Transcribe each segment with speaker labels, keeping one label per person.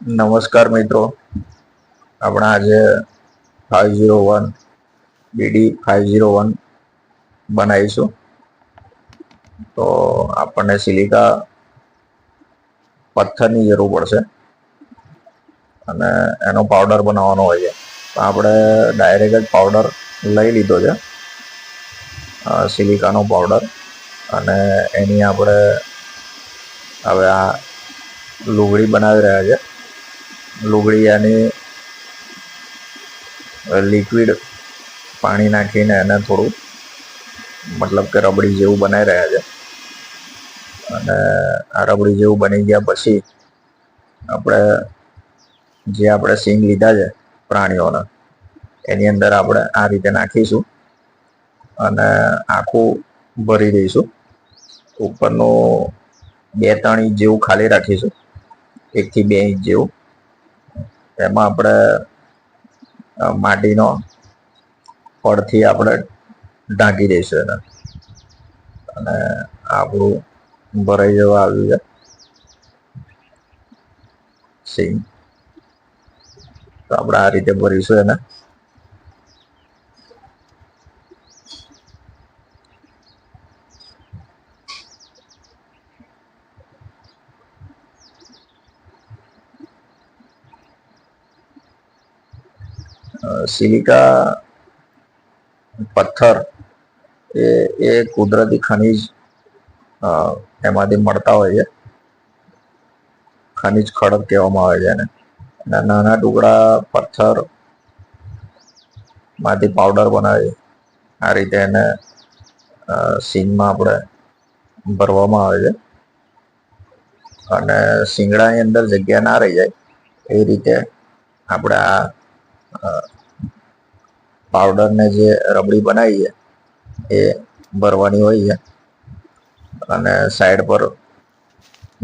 Speaker 1: નમસ્કાર મિત્રો. આપણે આજે five zero one BD five zero one બનાવીશું. તો આપણને સિલિકા પથ્થરની જરૂર પડશે. અને એનો પાવડર બનાવવાનો હોય છે. આપણે ડાયરેક્ટ જ પાવડર લઈ લીધો છે. સિલિકાનો પાવડર અને એની આપણે હવે આ લુગડી બનાવી રહ્યા છે. લુગડી અને લિક્વિડ પાણી નાખીને એને થોડું, મતલબ કે રબડી જેવું બનાવી રહ્યા છે. અને આ રબડી જેવું બની ગયા પછી આપણે, જે આપણે સિંગ લીધા છે પ્રાણીઓના, એની અંદર આપણે આ રીતે નાખીશું અને આખું ભરી દઈશું. ઉપરનું બે ત્રણ ઇંચ જેવું ખાલી રાખીશું એકથી બે ઇંચ જેવું. એમાં આપણે માટીનો પડથી આપણે ઢાંકી દઈશું એને. અને આપણું ભરાઈ જવા આવ્યું છે. સિંગ. તો આપણે આ રીતે ભરીશું એને. સિલિકા, પથ્થર, એ એ કુદરતી ખનિજ એમાંથી મળતા હોય છે. ખનિજ ખડક કહેવામાં આવે છે એને. નાના ટુકડા પથ્થરમાંથી પાવડર બનાવે આ રીતે એને સીંગમાં આપણે ભરવામાં આવે છે. અને શિંગડાની અંદર જગ્યા ના રહી જાય, એ રીતે આપણે આ પાવડરને જે રબડી બનાવી છે એ ભરવાની હોય છે. અને સાઈડ પર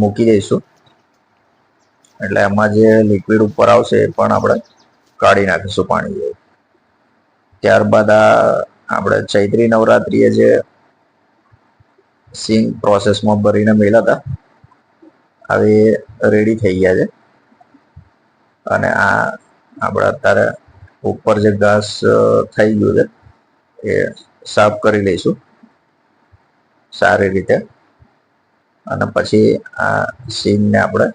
Speaker 1: મૂકી દઈશું. એટલે એમાં જે લિક્વિડ ઉપર આવશે એ પણ આપણે કાઢી નાખીશું પાણી જેવું. ત્યારબાદ આ આપણે ચૈત્રી નવરાત્રિએ જે સિંગ પ્રોસેસમાં ભરીને મેલા હતા, હવે રેડી થઈ ગયા છે. અને આ આપણે અત્યારે ઉપર જે ઘાસ થઈ ગયું છે, એ સાફ કરી લઈશું. સારી રીતે. અને પછી આ સીનને આપણે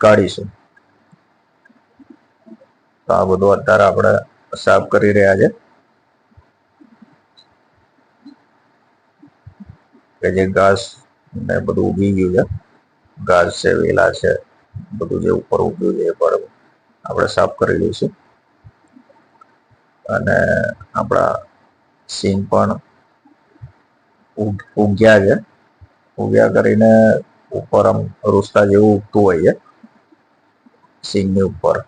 Speaker 1: કાઢીશું. તો આ બધું અત્યારે આપણે સાફ કરી રહ્યા છે. કે જે ઘાસ ને બધું ઉગી ગયું છે, ઘાસ છે, વેલા છે, બધું જે ઉપર ઉગ્યું છે એ આપણે સાફ કરી લઈશું. અને આપણા સિંગ પણ ઉગ- ઉગ્યા છે. ઉગ્યા કરીને ઉપર આમ રૂસ્તા જેવું ઉગતું હોય છે, સિંગની ઉપર.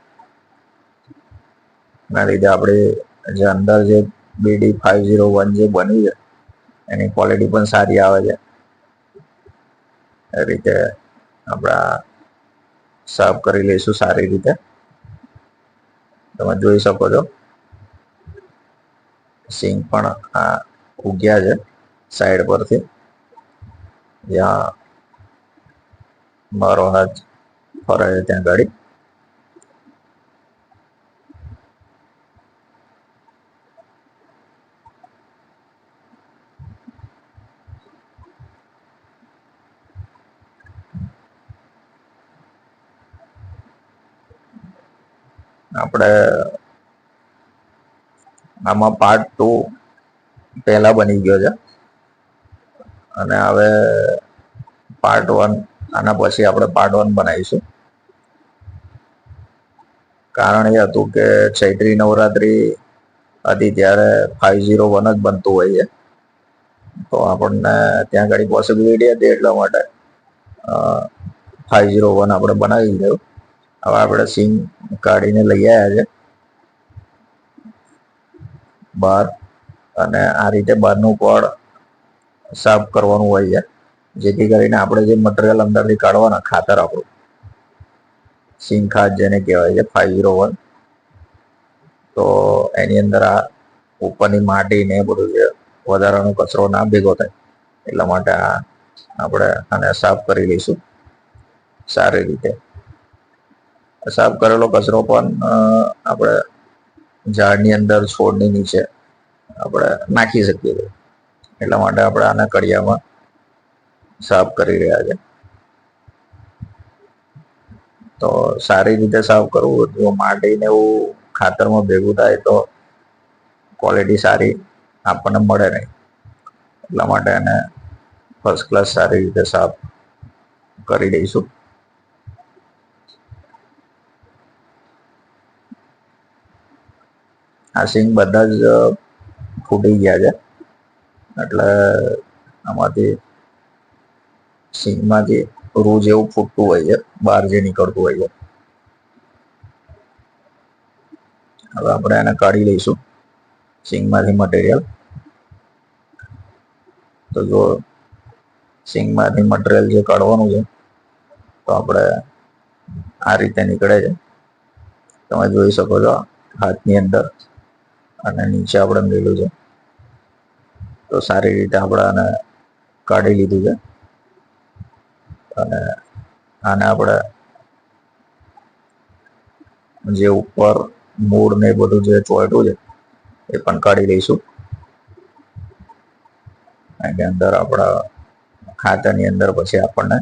Speaker 1: એના લીધે આપણે જે અંદર જે બીડી ફાઈવ ઝીરો વન જે બની છે, એની ક્વોલિટી પણ સારી આવે છે. એ રીતે આપણા સાફ કરી લઈશું સારી રીતે. તમે જોઈ શકો છો. સિંગ પણ આ ઉગ્યા છે સાઈડ પરથી. જ્યાં મારો હાથ ફરે છે ત્યાં ગાડી. આપણે આમાં પાર્ટ ટુ પહેલા બની ગયો છે. અને હવે પાર્ટ વન આના પછી આપણે પાર્ટ વન બનાવીશું. કારણ એ હતું કે ચૈત્રી નવરાત્રી હતી ત્યારે ફાઈવ ઝીરો વન જ બનતું હોય છે. તો આપણને ત્યાં ઘણી પોસિબિલિટી હતી એટલા માટે ફાઈવ ઝીરો વન આપણે બનાવી દીધું. હવે આપણે સિંગ કાઢીને લઈ આવ્યા છે. બહાર અને આ રીતે બહારનું કોડ સાફ કરવાનું હોય છે. જેથી કરીને આપણે જે મટીરિયલ અંદરથી કાઢવાના, ખાતર આપણું. સિંગ ખાત જેને કહેવાય છે ફાઈવ ઝીરો વન તો એની અંદર આ ઉપરની માટી ને બધું જે વધારાનો કચરો ના ભેગો થાય, એટલા માટે આ આપણે આને સાફ કરી લઈશું. સારી રીતે. સાફ કરેલો કચરો પણ આપણે ઝાડની અંદર, છોડની નીચે આપણે નાખી શકીએ છીએ. એટલા માટે આપણે આને કડિયામાં સાફ કરી રહ્યા છે. તો સારી રીતે સાફ કરવું જો માટીને એવું ખાતરમાં ભેગું થાય તો ક્વોલિટી સારી આપણને મળે નહીં. એટલા માટે એને ફર્સ્ટ ક્લાસ સારી રીતે સાફ કરી દઈશું. આ સિંગ બધા જ ફૂટી ગયા છે. એટલે આમાંથી સિંગમાંથી રૂ જેવું ફૂટતું હોય છે, બહાર જે નીકળતું હોય છે. હવે આપણે એને કાઢી લઈશું સિંગમાંથી મટીરિયલ તો જો સિંગમાંથી મટીરિયલ જે કાઢવાનું છે, તો આપણે આ રીતે નીકળે છે. તમે જોઈ શકો છો, હાથની અંદર અને નીચે આપણે મેલું છે. તો સારી રીતે આપણે આને કાઢી લીધું છે. અને આને આપણે જે ઉપર મૂળ ને બધું જે ચોટું છે, એ પણ કાઢી લઈશું. એની અંદર આપણા ખાતાની અંદર પછી આપણને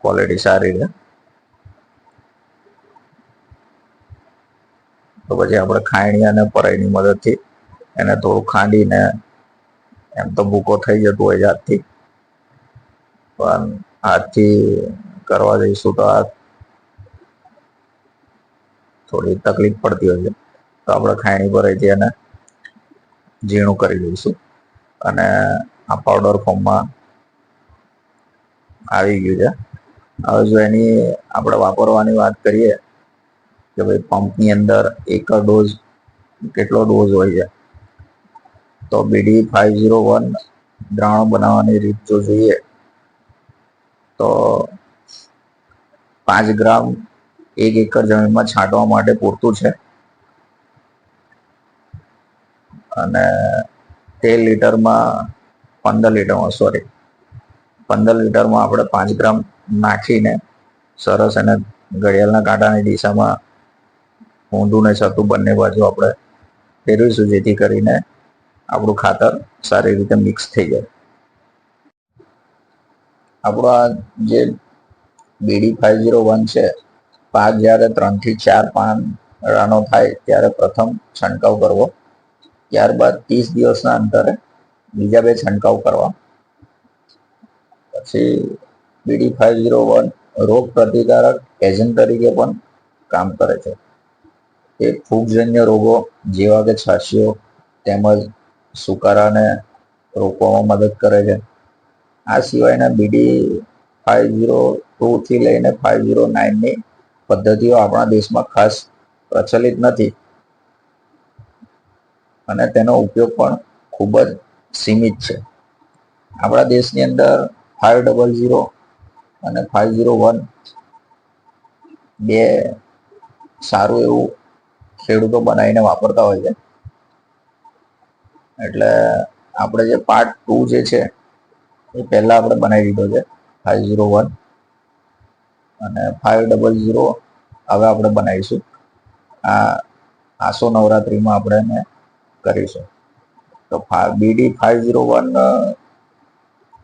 Speaker 1: ક્વોલિટી સારી રહે. પછી આપણે ખાયણી અને પરાઈની મદદથી એને થોડું ખાંડીને એમ તો ભૂકો થઈ જતું હોય હાથથી પણ હાથથી કરવા જઈશું તો આ થોડી તકલીફ પડતી હોય છે. તો આપણે ખાયણી પરાઈથી એને ઝીણું કરી લઈશું અને આ પાવડર ફોર્મમાં આવી ગયું છે. હવે જો એની આપણે વાપરવાની વાત કરીએ કે ભાઈ પંપની અંદર એક ડોઝ કેટલો ડોઝ હોય છે? તો બીડી ફાઈવ ઝીરો વન દ્રાવણ બનાવવાની રીત જો જોઈએ, તો પાંચ ગ્રામ એક એકર જમીનમાં છાંટવા માટે પૂરતું છે. અને તેર લીટરમાં પંદર લીટરમાં સોરી પંદર લીટરમાં આપણે પાંચ ગ્રામ નાખીને સરસ એને ઘડિયાળના કાંટાની દિશામાં ઊંધું ને છતું બંને બાજુ આપણે ફેરવીશું જેથી કરીને આપણું ખાતર સારી રીતે મિક્સ થઈ જાય. આપણો આ જે બીડી ફાઈવ ઝીરો વન છે, પાક જ્યારે ત્રણથી ચાર પાન રાનો થાય ત્યારે પ્રથમ છંટકાવ કરવો. ત્યારબાદ ત્રીસ દિવસના અંતરે બીજા બે છંટકાવ કરવા. પછી બીડી ફાઈવ ઝીરો વન રોગ પ્રતિકારક એજન્ટ તરીકે પણ કામ કરે છે. તે ફૂગજન્ય રોગો જેવા કે છાશીઓ તેમજ સુકારાને રોકવામાં મદદ કરે છે. આ સિવાયના બીડી ફાઈવ ઝીરો ટુ થી લઈને ફાઈવ ઝીરો નાઇનની પદ્ધતિઓ આપણા દેશમાં ખાસ પ્રચલિત નથી. અને તેનો ઉપયોગ પણ ખૂબ જ સીમિત છે. આપણા દેશની અંદર ફાઈવ ડબલ ઝીરો અને ફાઈવ ઝીરો વન બે સારું એવું ખેડૂતો બનાવીને વાપરતા હોય છે. એટલે આપણે જે પાર્ટ ટુ જે છે, એ પહેલા આપણે બનાવી દીધો છે ફાઈવ ઝીરો વન અને ફાઈવ ડબલ ઝીરો હવે આપણે બનાવીશું. આ આસો નવરાત્રિમાં આપણે એને કરીશું. તો બીડી ફાઈવ ઝીરો વન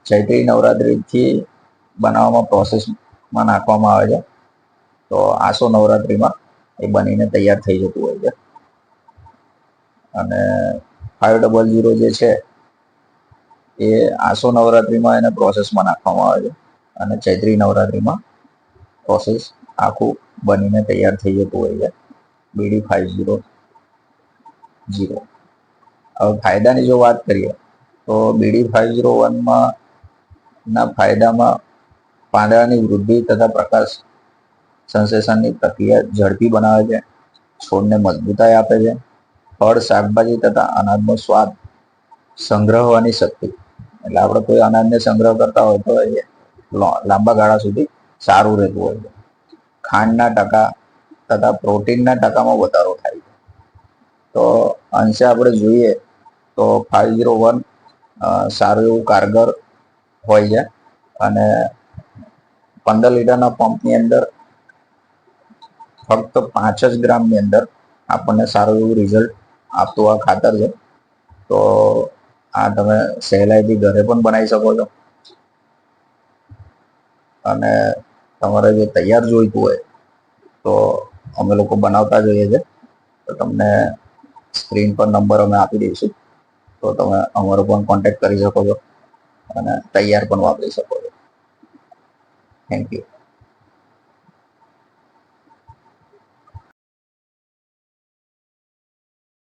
Speaker 1: ચૈત્રી નવરાત્રિથી બનાવવામાં પ્રોસેસમાં નાખવામાં આવે છે. તો આસો નવરાત્રિમાં એ બનીને તૈયાર થઈ જતું હોય છે. અને ફાઈવ ડબલ ઝીરો જે છે, એ આસો નવરાત્રિમાં એને પ્રોસેસમાં નાખવામાં આવે છે. અને ચૈત્રી નવરાત્રિમાં પ્રોસેસ આખું બનીને તૈયાર થઈ જતું હોય છે. BD five zero zero. હવે ફાયદાની જો વાત કરીએ, તો બીડી ફાઈવ ઝીરો વનમાં ના ફાયદામાં પાંદડાની વૃદ્ધિ તથા પ્રકાશ સંશ્લેષણની પ્રક્રિયા ઝડપી બનાવે છે, છોડને મજબૂતાઈ આપે છે, ફળ, શાકભાજી તથા અનાજનો સ્વાદ સંગ્રહવાની શક્તિ. એટલે આપણે કોઈ અનાજને સંગ્રહ કરતા હોય તો એ લાંબા ગાળા સુધી સારું રહેતું હોય છે. ખાંડના ટકા તથા પ્રોટીનના ટકામાં વધારો થાય છે. તો અંશે આપણે જોઈએ તો ફાઇવ ઝીરો વન સારું એવું કારગર હોય છે અને પંદર લીટરના પંપની અંદર ફક્ત પાંચ જ ગ્રામની અંદર આપણને સારું એવું રિઝલ્ટ આપતું આ ખાતર છે. તો આ તમે સહેલાઈથી ઘરે પણ બનાવી શકો છો. અને તમારે જે તૈયાર જોઈતું હોય તો અમે લોકો બનાવતા જોઈએ છે તો તમને સ્ક્રીન પર નંબર અમે આપી દઈશું. તો તમે અમારો પણ કોન્ટેક્ટ કરી શકો છો અને તૈયાર પણ વાપરી શકો છો. Thank you